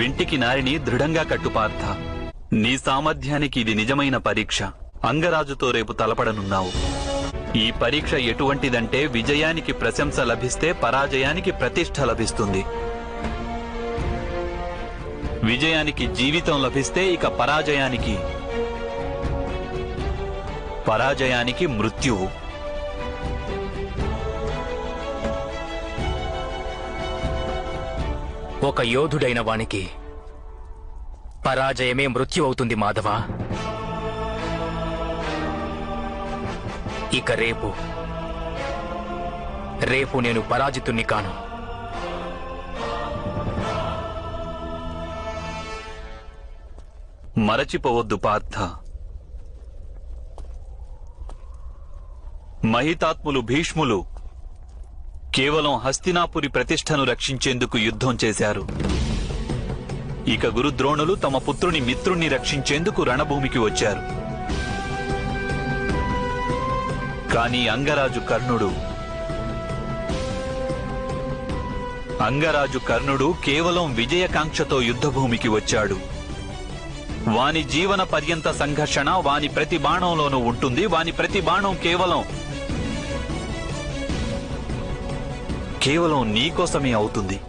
వింటికి నారిని దృఢంగా కట్టుపార్థ నీ సామర్థ్యానికి ఇది నిజమైన పరీక్ష. అంగరాజుతో రేపు తలపడనున్నావు. ఈ పరీక్ష ఎటువంటిదంటే విజయానికి ప్రశంస లభిస్తే పరాజయానికి ప్రతిష్ట లభిస్తుంది. విజయానికి జీవితం లభిస్తే ఇక పరాజయానికి. పరాజయానికి మృత్యువు. ఒక యోధుడైన వానికి పరాజయమే మృత్యు అవుతుంది మాధవ. ఇక రేపు రేపు నేను పరాజితుణ్ణి కాను. మరచిపోవద్దు పార్థ. మహితాత్ములు భీష్ములు కేవలం హస్తినాపురి ప్రతిష్టను రక్షించేందుకు యుద్ధం చేశారు. ఇక గురుద్రోణులు తమ పుత్రుని మిత్రుణ్ణి రక్షించేందుకు రణభూమికి వచ్చారు. కాని అంగరాజు కర్ణుడు అంగరాజు కర్ణుడు కేవలం విజయకాంక్షతో యుద్ధభూమికి వచ్చాడు. వాని జీవన పర్యంత సంఘర్షణ వాని ప్రతి బాణంలోనూ ఉంటుంది. వాని ప్రతి బాణం కేవలం కేవలం నీకోసమే అవుతుంది.